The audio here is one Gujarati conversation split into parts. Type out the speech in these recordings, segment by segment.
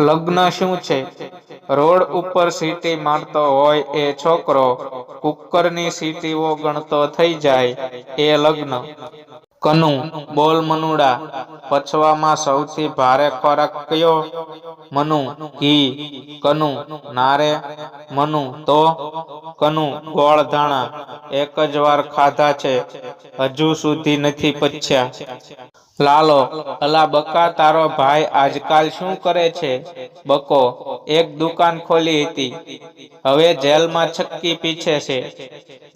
લગ્ન શું છે? રોડ ઉપર સીટી મારતો હોય એ છોકરો કુકરની સીટીઓ ગણતો થઈ જાય એ લગ્ન. કનુ, બોલ મનુડા, પછવામાં સૌથી ભારે ખોરાક કયો? મનુ, ઘી, કનુ, નારે, મનુ, તો? કનુ, ગોળ ધાણા, એક જ વાર ખાધા છે, હજુ સુધી નથી પચ્યા. લાલો, અલા બકા, તારો ભાઈ આજકાલ શું કરે છે? બકો, એક દુકાન ખોલી હતી, હવે જેલમાં છક્કી પીછે છે.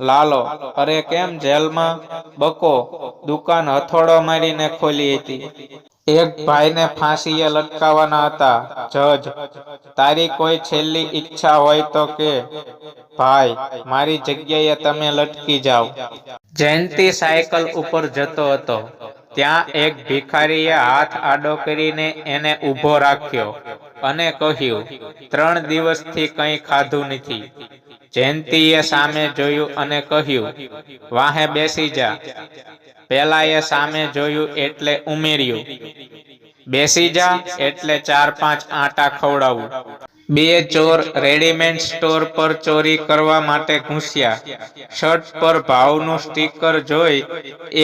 લાલો, અરે કેમ જેલમાં? બકો, દુકાન હથોડો મારીને ખોલી હતી. એક ભાઈને ફાંસીએ લટકાવવાના હતા. જજ, તારી કોઈ છેલ્લી ઈચ્છા હોય તો કે, ભાઈ, મારી જગ્યાએ તમે લટકી જાઓ. જયંતિ સાયકલ ઉપર જતો હતો. ત્યાં એક ભિખારીએ હાથ આડો કરીને એને ઊભો રાખ્યો અને કહ્યું, ત્રણ દિવસથી કંઈ ખાધું નથી. જયંતિએ સામે જોયું અને કહ્યું, વાહે બેસી જા. પેલાએ સામે જોયું એટલે ઉમેર્યું, બેસી જા એટલે ચાર પાંચ આટા ખવડાવું. બે ચોર રેડીમેડ સ્ટોર પર ચોરી કરવા માટે ઘૂસ્યા. શર્ટ પર ભાવનું સ્ટીકર જોઈ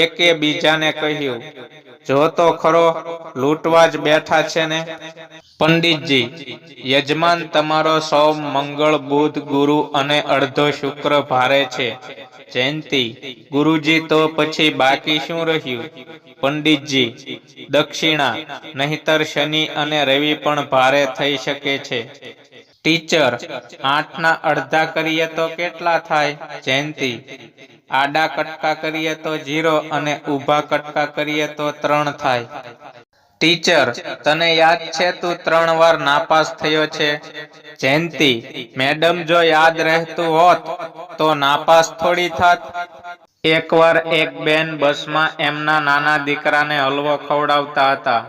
એકે બીજાને કહ્યું જો તો ખરો, લૂંટવા જ બેઠા છે ને? પંડિતજી, યજમાન તમારો સોમ મંગળ બુધ ગુરુ અને અડધો શુક્ર ભારે છે. જયંતિ, ગુરુજી તો પછી બાકી શું રહ્યું? પંડિતજી, દક્ષિણા, નહીતર શનિ અને રવિ પણ ભારે થઈ શકે છે. ટીચર, આઠના અડધા કરીએ તો કેટલા થાય? જયંતિ આડા કટકા કરીએ તો જીરો અને ઊભા કટકા કરીએ તો ત્રણ થાય. ટીચર, તને યાદ છે તું ત્રણ વાર નાપાસ થયો છે? જયંતિ, મેડમ જો યાદ રહેતું હોત તો નાપાસ થોડી થાત. એકવાર એક બેન બસમાં એમના નાના દીકરાને હલવો ખવડાવતા હતા.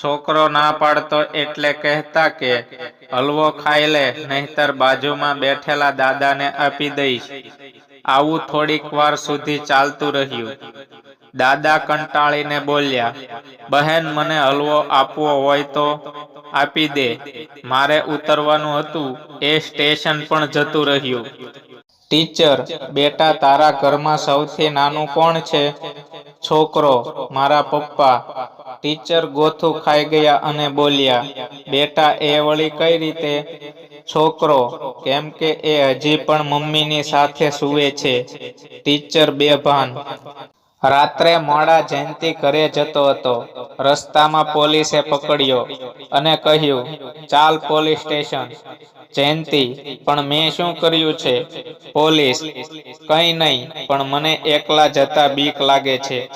છોકરો ના પાડતો એટલે કહેતા કે, હલવો ખાઈ લે, નહીતર બાજુમાં બેઠેલા દાદાને આપી દઈશ. આવું થોડીક વાર સુધી ચાલતું રહ્યું. દાદા કંટાળીને બોલ્યા, બહેન, મને હલવો આપવો હોય તો આપી દે. મારે ઉતરવાનું હતું, એ સ્ટેશન પણ જતું રહ્યું. ટીચર, બેટા તારા ઘરમાં સૌથી નાનું કોણ છે? છોકરો, મારા પપ્પા. ટીચર ગોથું ખાઈ ગયા અને બોલ્યા, બેટા, એ વળી કઈ રીતે? છોકરો, કેમ કે એ હજી પણ મમ્મીની સાથે સૂવે છે. ટીચર બેભાન. રાત્રે મોડા જયંતિ ઘરે જતો હતો. રસ્તામાં પોલીસે પકડ્યો અને કહ્યું, ચાલ પોલીસ સ્ટેશન. જયંતિ, પણ મેં શું કર્યું છે? પોલીસ. કંઈ નહીં, પણ મને એકલા જતા બીક લાગે છે.